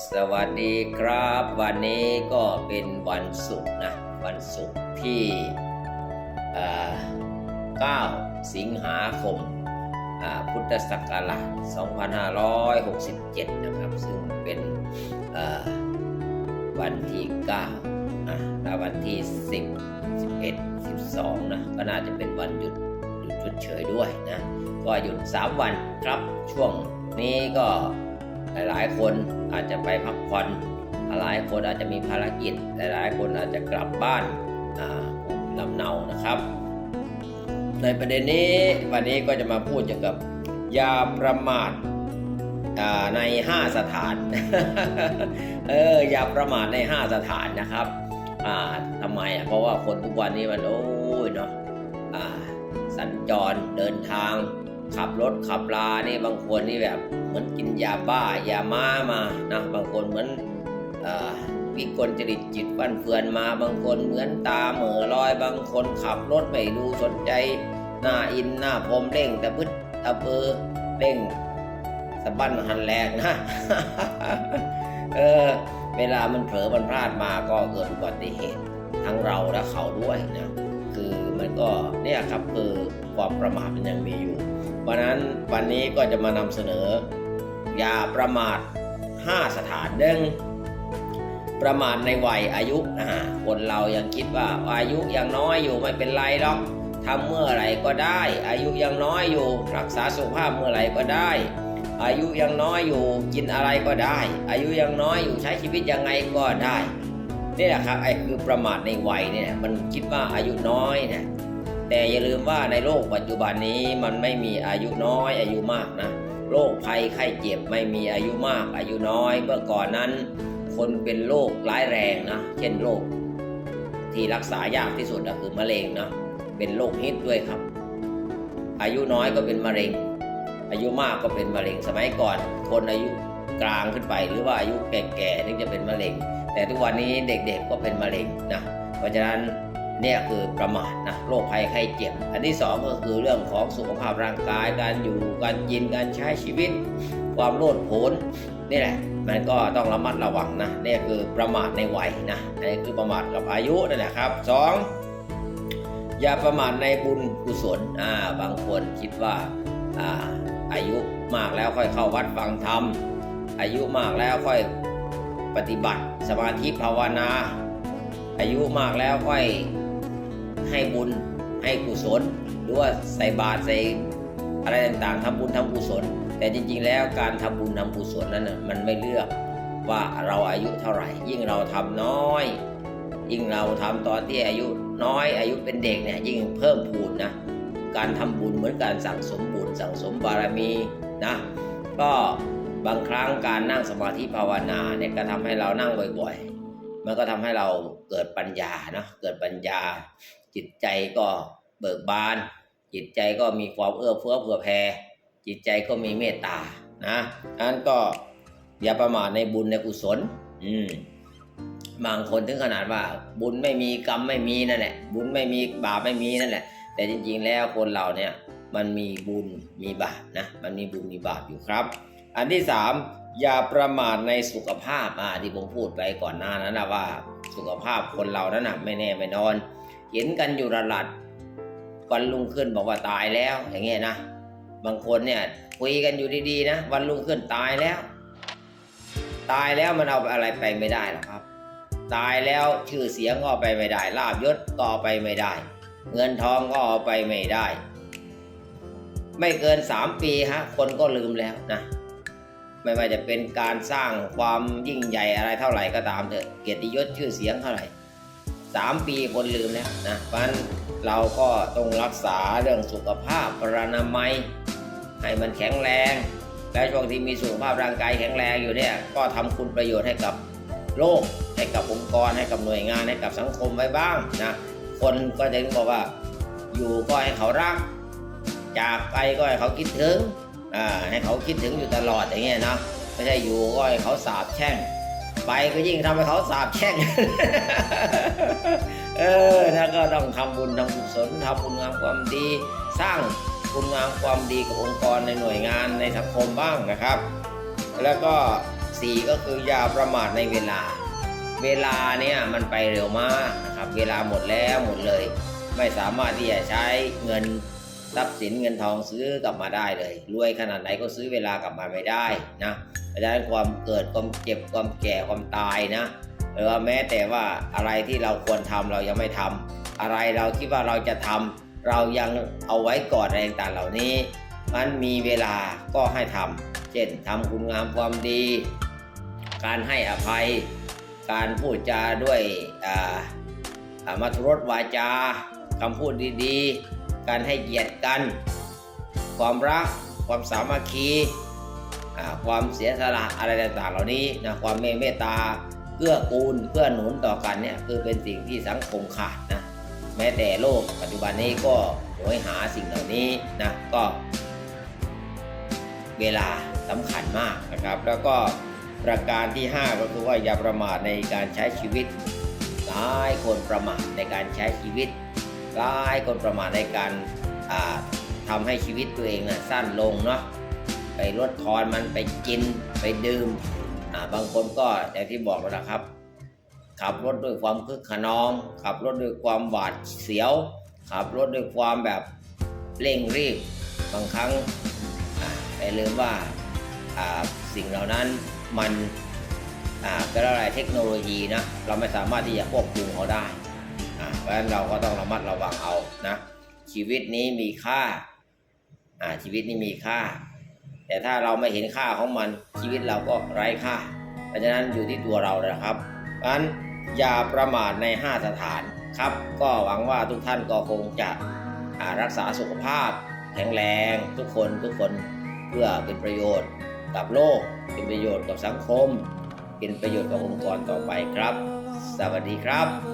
สวัสดีครับ วันนี้ก็เป็นวันศุกร์นะ วันศุกร์ที่เอ่อ9สิงหาคมาพุทธศักราช 2567 นะครับ ซึ่งเป็นวันที่9นะและวันที่ 10 11 12 นะ ก็น่าจะเป็นวันหยุดหยุดชดเฉยด้วยนะ ก็หยุด 3 วันครับ ช่วงนี้ก็ หลายๆ คนอาจจะไปพักผ่อนหลายคนอาจจะมีภารกิจ หลายๆคนอาจจะกลับบ้านลำเนานะครับ ในประเด็นนี้วันนี้ก็จะมาพูดเกี่ยวกับยาประมาทใน 5 สถาน เออ อย่าประมาทใน 5 สถานนะครับ อ่าทำไมอะ เพราะว่าคนทุกวันนี้มัน โอ้ยเนาะ อ่า สัญจร เดินทาง ขับรถขับลานี่บางคนนี่แบบเหมือนกินยาบ้ายาม้ามานะบางคนเหมือนวิกลจริตจิตฟันเฟือนมาบางคนเหมือนตาเหม่อลอย บางคนขับรถไม่ดูสนใจหน้าอินหน้าพรมเร่งแต่พึดตะเบือเร่งสะบั้นหันแรงนะเออเวลามันเผลอมันพลาดมาก็เกิดอุบัติเหตุทั้งเราและเขาด้วยนะคือมันก็เนี่ยครับคือความประมาทมันยังมีอยู่ เพราะนั้นวันนี้ก็จะมานำเสนอ อย่าประมาท 5 สถานเด้งประมาทในวัยอายุคนเรายังคิดว่าอายุยังน้อยอยู่ไม่เป็นไรหรอกทำเมื่อไหร่ก็ได้ อายุยังน้อยอยู่ รักษาสุขภาพเมื่อไหร่ก็ได้ อายุยังน้อยอยู่กินอะไรก็ได้ อายุยังน้อยอยู่ใช้ชีวิตยังไงก็ได้นี่แหละครับไอ้คือประมาทในวัยเนี่ยมันคิดว่าอายุน้อยเนี่ย แต่อย่าลืมว่าในโลกปัจจุบันนี้มันไม่มีอายุน้อยอายุมากนะโรคภัยไข้เจ็บไม่มีอายุมากอายุน้อย เมื่อก่อนนั้น คนเป็นโรคร้ายแรงนะเช่นโรคที่รักษายากที่สุดก็คือมะเร็งนะเป็นโรคฮิตด้วยครับ อายุน้อยก็เป็นมะเร็ง อายุมากก็เป็นมะเร็งสมัยก่อน คนอายุกลางขึ้นไป หรือว่าอายุแก่ๆถึงจะเป็นมะเร็ง แต่ทุกวันนี้เด็กๆก็เป็นมะเร็งนะเพราะฉะนั้น เนี่ยคือประมาทนะโรคภัยไข้เจ็บ อันที่สองก็คือเรื่องของสุขภาพร่างกาย การอยู่การกินการใช้ชีวิต ความโลดโผนนี่แหละมันก็ต้องระมัดระวังนะนี่คือประมาทในวัยนะอันนี้คือประมาทกับอายุนั่นแหละครับสองอย่าประมาทในบุญกุศลอ่าบางคนคิดว่าอ่าอายุมากแล้วค่อยเข้าวัดฟังธรรมอายุมากแล้วค่อยปฏิบัติสมาธิภาวนา อายุมากแล้วค่อย ให้บุญให้กุศล หรือว่าใส่บาตรใส่อะไรต่างๆทำบุญทำกุศล แต่จริง ๆ แล้วการทำบุญทำกุศลนั้นน่ะมันไม่เลือกว่าเราอายุเท่าไหร่ ยิ่งเราทำน้อย ยิ่งเราทำตอนที่อายุน้อยอายุเป็นเด็กเนี่ยยิ่งเพิ่มพูนนะการทำบุญเหมือนการสั่งสมบุญสั่งสมบารมีนะก็บางครั้งการนั่งสมาธิภาวนาเนี่ยก็ทำให้เรานั่งบ่อยๆ มันก็ทำให้เรา เกิดปัญญานะเกิดปัญญา จิตใจก็เบิกบาน จิตใจก็มีความเอื้อเฟื้อเผื่อแผ่จิตใจก็มีเมตตานะนั้นก็อย่าประมาทในบุญในกุศล อืมบางคนถึงขนาดว่า บุญไม่มีกรรมไม่มีนั่นแหละบุญไม่มีบาปไม่มีนั่นแหละ แต่จริง ๆ แล้วคนเราเนี่ยมันมีบุญมีบาปนะมันมีบุญมีบาปอยู่ครับ อันที่สาม อย่าประมาทในสุขภาพอ่าที่ผมพูดไปก่อนหน้านั้นนะว่า สุขภาพคนเรานั้นนะไม่แน่ไม่นอน เห็นกันอยู่ระลัดวันรุ่งขึ้นบอกว่าตายแล้ว อย่างเงี้ยนะบางคนเนี่ยคุยกันอยู่ดีๆนะวันรุ่งขึ้นตายแล้ว ตายแล้วมันเอาอะไรไปไม่ได้หรอกครับ ตายแล้วชื่อเสียงก็ไปไม่ได้ลาบยศก็ไปไม่ได้ เงินทองก็เอาไปไม่ได้ ไม่เกินสามปีฮะคนก็ลืมแล้วนะ ไม่ว่าจะเป็นการสร้างความยิ่งใหญ่อะไรเท่าไหร่ก็ตามเถอะเกียรติยศชื่อเสียงเท่าไหร่สามปีคนลืมแล้วนะเพราะนั้นเราก็ต้องรักษาเรื่องสุขภาพปรานามัย ให้มันแข็งแรง และช่วงที่มีสุขภาพร่างกายแข็งแรงอยู่เนี่ยก็ทำคุณประโยชน์ให้กับโลก ให้กับองค์กรให้กับหน่วยงานให้กับสังคมไว้บ้างนะคนก็จะบอกว่าอยู่ก็ให้เขารัก จากไปก็ให้เขาคิดถึง อ่าให้เขาคิดถึงอยู่ตลอดอย่างเงี้ยเนาะไม่ใช่อยู่ก็ให้เขาสาบแช่ง ไปก็ยิ่งทำให้เขาสาบแช่ง เออนะก็ต้องทำบุญทำกุศลทำบุญงามความดี สร้างคุณงามความดีกับองค์กรในหน่วยงานในสังคมบ้างนะครับ แล้วก็สี่ก็คืออย่าประมาทในเวลา เวลาเนี่ยมันไปเร็วมากนะครับ เวลาหมดแล้วหมดเลย ไม่สามารถที่จะใช้เงิน ทรัพย์สินเงินทองซื้อกลับมาได้เลย รวยขนาดไหนก็ซื้อเวลากลับมาไม่ได้นะเพราะฉะนั้นความเกิดความเจ็บความแก่ความตายนะหรือว่าแม้แต่ว่าอะไรที่เราควรทำเรายังไม่ทำอะไรเราคิดว่าเราจะทำเรายังเอาไว้ก่อนอะไรต่างเหล่านี้มันมีเวลาก็ให้ทำเช่นทำคุณงามความดี การให้อภัย การพูดจาด้วยอ่าอ่ามัธรสวาจาคำพูดดีๆ การให้เกียรติกัน ความรัก ความสามัคคีความเสียสละอะไรต่างๆ เหล่านี้นะความเมตตาเกื้อกูลเกื้อหนุนต่อกันเนี่ยคือเป็นสิ่งที่สังคมขาดนะแม้แต่โลกปัจจุบันนี้ก็โหยหาสิ่งเหล่านี้นะก็เวลาสำคัญมากนะครับ แล้วก็ประการที่ 5 ก็คือว่าอย่าประมาทในการใช้ชีวิตหลายคนประมาทในการใช้ชีวิต หลายคนประมาทในการอ่าทำให้ชีวิตตัวเองนะสั้นลงเนาะไปลดทอนมันไปกินไปดื่มบางคนก็อย่างที่บอกแล้วนะครับ ขับรถด้วยความคึกขนอง ขับรถด้วยความหวาดเสียว ขับรถด้วยความแบบเร่งรีบบางครั้งอ่าแต่ลืมว่าสิ่งเหล่านั้นมันเป็นอะไรเทคโนโลยีนะเราไม่สามารถที่จะควบคุมเขาได้ เพราะฉะนั้นเราก็ต้องระมัดระวังเอานะชีวิตนี้มีค่าอ่าชีวิตนี้มีค่า แต่ถ้าเราไม่เห็นค่าของมันชีวิตเราก็ไร้ค่า เพราะฉะนั้นอยู่ที่ตัวเราเลยครับเพราะฉะนั้นอย่าประมาทใน 5 สถานครับ ก็หวังว่าทุกท่านก็คงจะอ่ารักษาสุขภาพ แข็งแรงทุกคนทุกคนเพื่อเป็นประโยชน์กับโลก เป็นประโยชน์กับสังคม เป็นประโยชน์กับองค์กรต่อไปครับ สวัสดีครับ